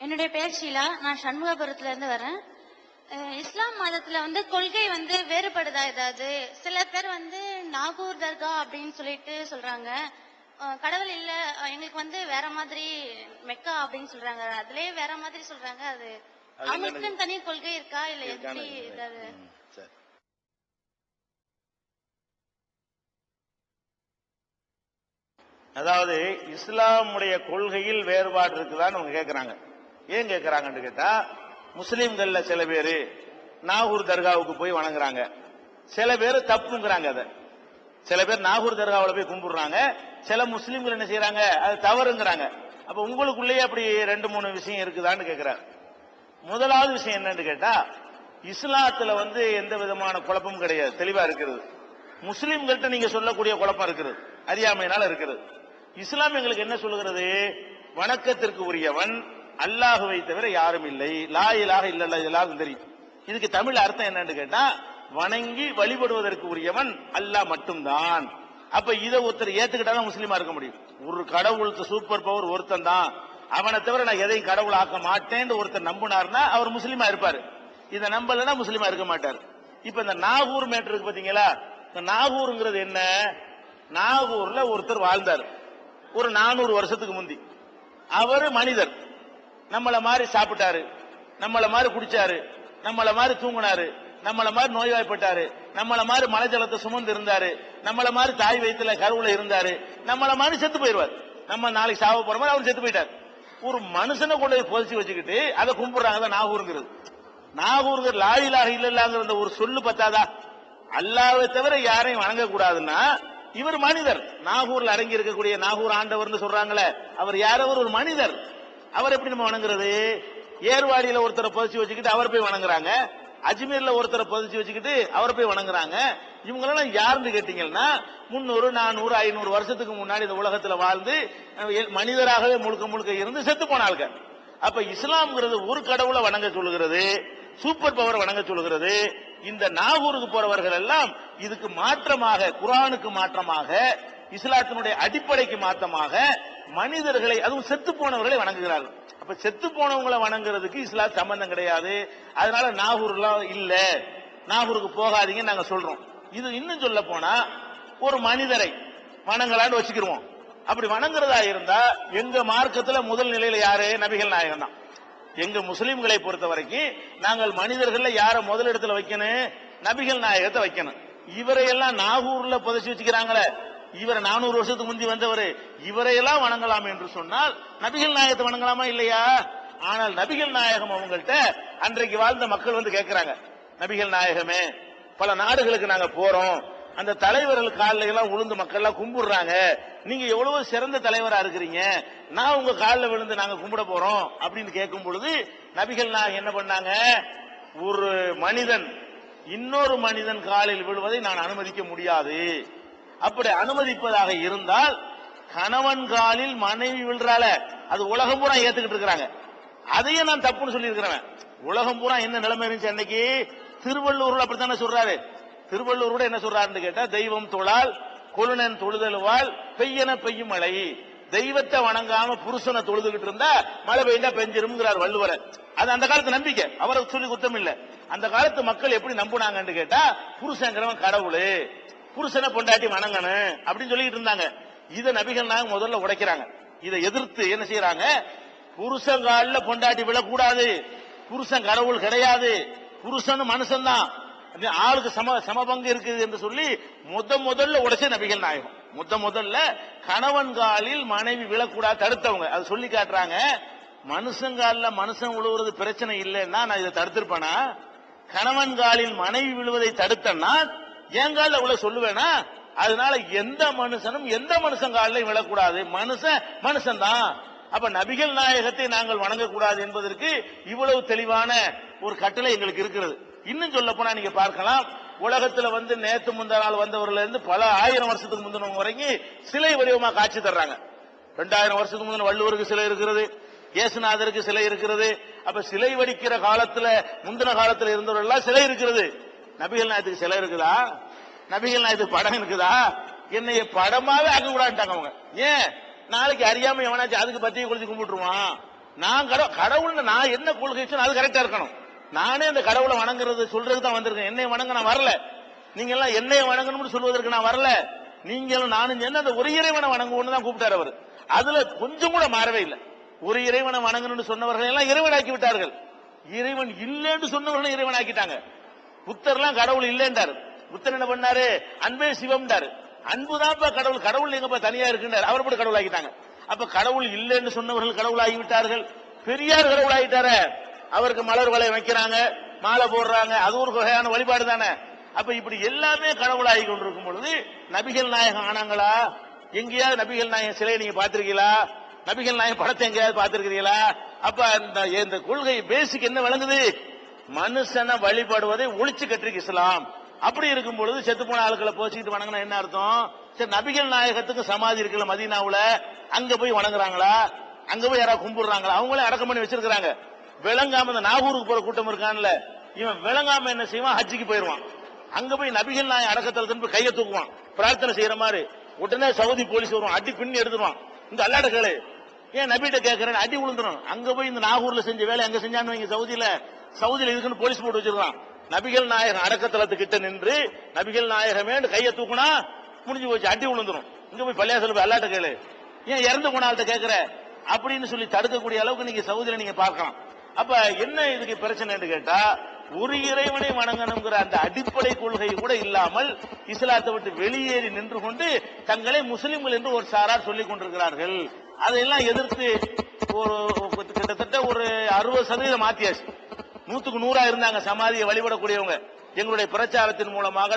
என்னுடைய பேர் ஷீலா. நான் சண்முகபுரத்துல இருந்து வரேன். இஸ்லாம் மதத்துல வந்து கொள்கை வந்து வேறுபடுதா ஏதாவது? சில பேர் வந்து நாகூர் தர்கா அப்படின்னு சொல்லிட்டு சொல்றாங்க. கடவுள் இல்ல எங்களுக்கு வந்து வேற மாதிரி மெக்கா அப்படின்னு சொல்றாங்க. அதுலயே வேற மாதிரி சொல்றாங்க. அது அவங்களுக்கும் தனி கொள்கை இருக்கா? இல்ல எப்படி ஏதாவது. அதாவது இஸ்லாமுடைய கொள்கையில் வேறுபாடு இருக்குதான்னு அவங்க கேட்கறாங்க ஏன் கேட்கிறாங்கன்னு கேட்டா முஸ்லீம்கள்ல சில பேர் நாகூர் தர்காவுக்கு போய் வணங்குறாங்க. சில பேர் தப்புங்கிறாங்க அதை. சில பேர் நாகூர் தர்காவில் போய் கும்பிடுறாங்க. சில முஸ்லீம்கள் என்ன செய்யறாங்க அது தவறுங்கிறாங்க. அப்ப உங்களுக்குள்ளேயே அப்படி ரெண்டு மூணு விஷயம் இருக்குதான்னு கேட்கிறாங்க முதலாவது விஷயம் என்னன்னு கேட்டா இஸ்லாத்துல வந்து எந்த விதமான குழப்பமும் கிடையாது. தெளிவா இருக்கிறது. முஸ்லீம்கள்ட்ட நீங்க சொல்லக்கூடிய குழப்பம் இருக்கிறது அறியாமையினால இருக்கிறது இஸ்லாம் எங்களுக்கு என்ன சொல்லுகிறது? வணக்கத்திற்கு உரியவன் அல்லாஹுவை தவிர யாரும் இல்லை. லா இலாஹ இல்லல்லா இதெல்லாம் தெரியும். இதுக்கு தமிழ் அர்த்தம் என்னன்னு கேட்டா வணங்கி வழிபடுவதற்கு உரியவன் அல்லாஹ் மட்டும்தான். அப்ப இதை ஒருத்தர் ஏத்துக்கிட்டாலும் முஸ்லீமா இருக்க முடியும். ஒரு கடவுளுக்கு சூப்பர் பவர் ஒருத்தன் தான். அவனை தவிர நான் எதையும் கடவுள் ஆக்க மாட்டேன்னு ஒருத்தர் நம்பினார்னா அவர் முஸ்லீமா இருப்பாரு. இதை நம்பலன்னா முஸ்லீமா இருக்க மாட்டார். இப்ப இந்த நாகூர் மேட்டர் இருக்கு பாத்தீங்களா? இந்த நாகூருங்கிறது என்ன? நாகூர்ல ஒருத்தர் வாழ்ந்தார். ஒரு நானூறு வருஷத்துக்கு முந்தி. அவர் மனிதர். நம்மள மாதிரி சாப்பிட்டாரு. நம்மள மாதிரி குடிச்சாரு. நம்மள மாதிரி தூங்கினாரு. நம்மள மாதிரி நோய்வாய்ப்பட்டாரு. நம்மள மாதிரி மலைஜலத்தை சுமந்து இருந்தாரு. நம்மள மாதிரி தாய் வயிற்றுல கருவுல இருந்தாரு. நம்மள மாதிரி செத்து போயிருவார் நம்ம நாளைக்கு சாவ போற மாதிரி அவர் செத்து போயிட்டார். ஒரு மனுஷனை கொண்டு போய் புதைச்சி வச்சுக்கிட்டு அதை கும்பிடுறாங்க தான் நாகூருங்கிறது. நாகூருங்கிற லாயிலாக இல்லல்லாங்கிற அந்த ஒரு சொல்லு பத்தாதா? அல்லாவை தவிர யாரையும் வணங்க கூடாதுன்னா இவர் மனிதர். நாகூர்ல அடங்கி இருக்கக்கூடிய நாகூர் ஆண்டவர்னு சொல்றாங்களே அவர் யார்? அவர் ஒரு மனிதர். அவர் எப்படி நம்ம வணங்குறது? ஏர்வாடியில ஒருத்தரை புதைச்சி வச்சுக்கிட்டு அவர் போய் வணங்குறாங்க. அஜ்மீர்ல ஒருத்தரை புதைச்சி வச்சுக்கிட்டு அவர் போய் வணங்குறாங்க. இவங்களெல்லாம் யாருன்னு கேட்டீங்கன்னா முன்னூறு நானூறு ஐநூறு வருஷத்துக்கு முன்னாடி இந்த உலகத்துல வாழ்ந்து மனிதராகவே முழுக்க முழுக்க இருந்து செத்து போன அப்ப இஸ்லாம்ங்கிறது ஒரு கடவுளை வணங்க சொல்லுகிறது சூப்பர் பவர் வணங்க சொல்லுகிறது. இந்த நாகூருக்கு போறவர்கள் எல்லாம் இதுக்கு மாற்றமாக குரானுக்கு மாற்றமாக இஸ்லாத்தினுடைய அடிப்படைக்கு மாற்றமாக மனிதர்களை அதுவும் செத்து போனவர்களை வணங்குகிறார்கள். அப்ப செத்து போனவங்களை வணங்குறதுக்கு இஸ்லாம் சம்பந்தம் கிடையாது. அதனால நாகூர்லாம் இல்ல. நாகூருக்கு போகாதீங்க நாங்க சொல்றோம். இது இன்னும் சொல்ல போனா ஒரு மனிதரை வணங்கலான்னு வச்சுக்கிருவோம். அப்படி வணங்குறதா இருந்தா எங்க மார்க்கத்துல முதல் நிலையில யாரு? நபிகள் நாயகம் தான். எங்க முஸ்லிம்களை பொறுத்த வரைக்கும் நாங்கள் மனிதர்கள் யார முதலிடத்துல வைக்கணும்? நபிகள் நாயகத்தை வைக்கணும். இவரையெல்லாம் நாகூர்ல புதைச்சி வச்சுக்கிறாங்களே. இவரை நானூறு வருஷத்துக்கு முந்தி வந்தவர் இவரையெல்லாம் வணங்கலாம் என்று சொன்னால் நபிகள் நாயகத்தை வணங்கலாமா இல்லையா? ஆனால் நபிகள் நாயகம் அவங்கள்ட்ட அன்றைக்கு வாழ்ந்த மக்கள் வந்து கேட்கிறாங்க நபிகள் நாயகமே பல நாடுகளுக்கு நாங்க போறோம். அந்த தலைவர்கள் காலில் எல்லாம் உளுந்து மக்கள் எல்லாம் கும்பிடுறாங்க. நீங்க எவ்வளவு சிறந்த தலைவரா இருக்கிறீங்க. நான் உங்க காலில் விழுந்து நாங்க கும்பிட போறோம். அப்படின்னு கேட்கும் பொழுது நபிகள் நாயகம் என்ன பண்ணாங்க? ஒரு மனிதன் இன்னொரு மனிதன் காலில் விழுவதை நான் அனுமதிக்க முடியாது. அப்படி அனுமதிப்பதாக இருந்தால் கணவன் காலில் மனைவி விழுறால அது உலகம் பூரா ஏத்துக்கிட்டு இருக்கிறாங்க. அதையும் நான் தப்புன்னு சொல்லியிருக்கிறேன் உலகம் பூரா என்ன நிலைமை இருந்துச்சு அன்னைக்கு? திருவள்ளூர்ல அப்படித்தானே சொல்றாரு. திருவள்ளூர் கூட என்ன சொல்றாருன்னு கேட்டா தெய்வம் தொழால் கொழுனன் தொழுதலுவால் பெய்யன பெய்யும் மழை. தெய்வத்தை வணங்காம புருஷனை தொழுதுகிட்டு இருந்தா மழை பெய்ந்தா பெஞ்சிரும்ங்கிறார் வள்ளுவர் அது அந்த காலத்து நம்பிக்கை. அவரை சொல்லி குத்தம் இல்ல. அந்த காலத்து மக்கள் எப்படி நம்புனாங்கன்னு கேட்டா புருஷங்கிறவன் கடவுளு புருஷனை பொண்டாட்டி வணங்கணும் அப்படின்னு சொல்லிட்டு இருந்தாங்க. இதை நபிகள் நாங்க முதல்ல உடைக்கிறாங்க. இதை எதிர்த்து என்ன செய்யறாங்க? காலில் பொண்டாட்டி விழக்கூடாது. புருஷன் கடவுள் கிடையாது. புருஷன் மனுஷன் தான் ஆளுக்கு சம சமபங்கு இருக்குது என்று சொல்லி முத முதல்ல உடைச்ச நபிகள் நாயகம். முத முதல்ல கணவன் காலில் மனைவி விழக்கூடாது தடுத்தவங்க. அதை சொல்லி காட்டுறாங்க. மனுஷங்காலில் மனுஷன் விழுவுறது பிரச்சனை இல்லைன்னா நான் இதை தடுத்திருப்பேனா? கணவன் காலில் மனைவி விழுவதை தடுத்தேன்னா என் காலில் உள்ள சொல்லுவேனா? அதனால எந்த மனுஷனும் எந்த மனுஷன் காலிலையும் விழக்கூடாது. மனுஷன் மனுஷன் தான் அப்ப நபிகள் நாயகத்தை நாங்கள் வணங்கக்கூடாது என்பதற்கு இவ்வளவு தெளிவான ஒரு கட்டளை எங்களுக்கு இருக்கிறது. இன்னும் சொல்ல போனா நீங்க பார்க்கலாம். உலகத்துல வந்து நேத்து முந்தா நாள் வந்தவர்கள் இருந்து பல ஆயிரம் வருஷத்துக்கு முந்தினவங்க வரைக்கும் சிலை வடிவமா காட்சி தர்றாங்க. ரெண்டாயிரம் வருஷத்துக்கு முந்தின வள்ளுவருக்கு சிலை இருக்கிறது இயேசுநாதருக்கு சிலை இருக்கிறது. அப்ப சிலை வடிக்கிற காலத்துல முந்தின காலத்துல இருந்தவர்கள் எல்லாம் சிலை இருக்கிறது. நபிகள் நாயத்துக்கு சிலை இருக்குதா? நபிகள் நாயத்துக்கு படம் இருக்குதா? என்னைய படமாவே ஆக்க கூடாதுட்டாங்க அவங்க. ஏன்? நாளைக்கு அறியாம எவனாச்சும் அதுக்கு பத்தியை குளிச்சு கும்பிட்டுருவான். நான் கடவுள் கடவுள்னு நான் என்ன கொள்கை அது கரெக்டா இருக்கணும். நானே அந்த கடவுளை வணங்குறது சொல்றதுக்கு தான் வந்திருக்கேன். என்னை வணங்க நான் வரல. நீங்க எல்லாம் என்னைய வணங்கணும்னு சொல்வதற்கு நான் வரல. நீங்களும் நானும் என்ன அந்த ஒரு இறைவனை வணங்குவோம்னு தான் கூப்பிட்டாரு அவர். அதுல கொஞ்சம் கூட மாறவே இல்லை. ஒரு இறைவனை வணங்கணும்னு சொன்னவர்கள் எல்லாம் இறைவனாக்கி விட்டார்கள். இறைவன் இல்லைன்னு சொன்னவர்களும் இறைவனாக்கிட்டாங்க. புத்தர்லாம் கடவுள் இல்லைன்றாரு. புத்தர் என்ன பண்ணாரு? அன்பே சிவம்டாரு அன்புதான்ப்பா கடவுள். கடவுள் எங்கப்பா தனியா இருக்குன்றார். அவர் கூட கடவுள் ஆகிட்டாங்க அப்ப கடவுள் இல்லைன்னு சொன்னவர்கள் கடவுள் ஆகிவிட்டார்கள் பெரியார் கடவுள் ஆகிட்டார அவருக்கு மலர் வலை வைக்கிறாங்க மாலை போடுறாங்க. அது ஒரு வகையான வழிபாடு தானே. அப்ப இப்படி எல்லாமே கடவுளாகி கொண்டிருக்கும் பொழுது நபிகள் நாயகம் ஆனாங்களா? எங்கேயாவது நபிகள் நாயகம் சிலையை நீங்க பாத்திருக்கீங்களா நபிகள் நாயகம் படத்தை எங்கேயாவது பாத்திருக்கிறீங்களா அப்ப அந்த இந்த கொள்கை பேசிக் என்ன விளங்குது? மனுஷனை வழிபடுவதை ஒழிச்சு கட்டிருக்கு இஸ்லாம். அப்படி இருக்கும் பொழுது செத்து போன ஆட்களை போச்சுக்கிட்டு வணங்கினா என்ன அர்த்தம்? சரி நபிகள் நாயகத்துக்கு சமாதி இருக்குல்ல மதீனாவுல? அங்க போய் வணங்குறாங்களா? அங்க போய் யாராவது கும்பிடுறாங்களா? அவங்களே அடக்கம் பண்ணி வச்சிருக்காங்க விளங்காம இந்த நாகூருக்கு போற கூட்டம் இருக்கான்ல இவன் விளங்காம என்ன செய்வான்? ஹஜ்ஜிக்கு போயிருவான். அங்க போய் நபிகள் நாயகம் அடக்கத்தில் திரும்பி கையை தூக்குவான். பிரார்த்தனை செய்யற மாதிரி. உடனே சவுதி போலீஸ் வருவான். அடி பின்னி எடுத்துருவான். இந்த அல்லாட கேளு. ஏன் நபிகிட்ட கேட்கறேன் அடி விழுந்துரும் அங்க போய் இந்த நாகூர்ல செஞ்ச வேலை அங்க செஞ்சான்னு வைங்க சவுதியில. சவுதியில் இதுக்குன்னு போலீஸ் போட்டு வச்சிருக்கான் நபிகள் நாயகம் அடக்கத்தலத்துக்கிட்ட நின்று நபிகள் நாயகமே கையை தூக்குனா முடிஞ்சு போச்சு அடி விழுந்துரும் இங்க போய் பள்ளியாசல போய் அல்லாட்ட கேளு. ஏன் இறந்து போனால்கிட்ட கேட்கிற அப்படின்னு சொல்லி தடுக்கக்கூடிய அளவுக்கு நீங்க சவுதியில நீங்க பார்க்கலாம். அப்ப என்ன இதுக்கு பிரச்சனைன்னு கேட்டா ஒரு இறைவனை வணங்கணுங்கிற அந்த அடிப்படை கொள்கை கூட இல்லாமல் இஸ்லாத்தை விட்டு வெளியேறி நின்று கொண்டு தங்களை முஸ்லிம்கள் என்று ஒரு சாரார் சொல்லிக் கொண்டிருக்கிறார்கள். அதையெல்லாம் எதிர்த்து ஒரு கிட்டத்தட்ட ஒரு அறுபது சதவீதம் மாத்தியாச்சு. நூத்துக்கு நூறா இருந்தாங்க சமாதியை வழிபடக்கூடியவங்க. எங்களுடைய பிரச்சாரத்தின் மூலமாக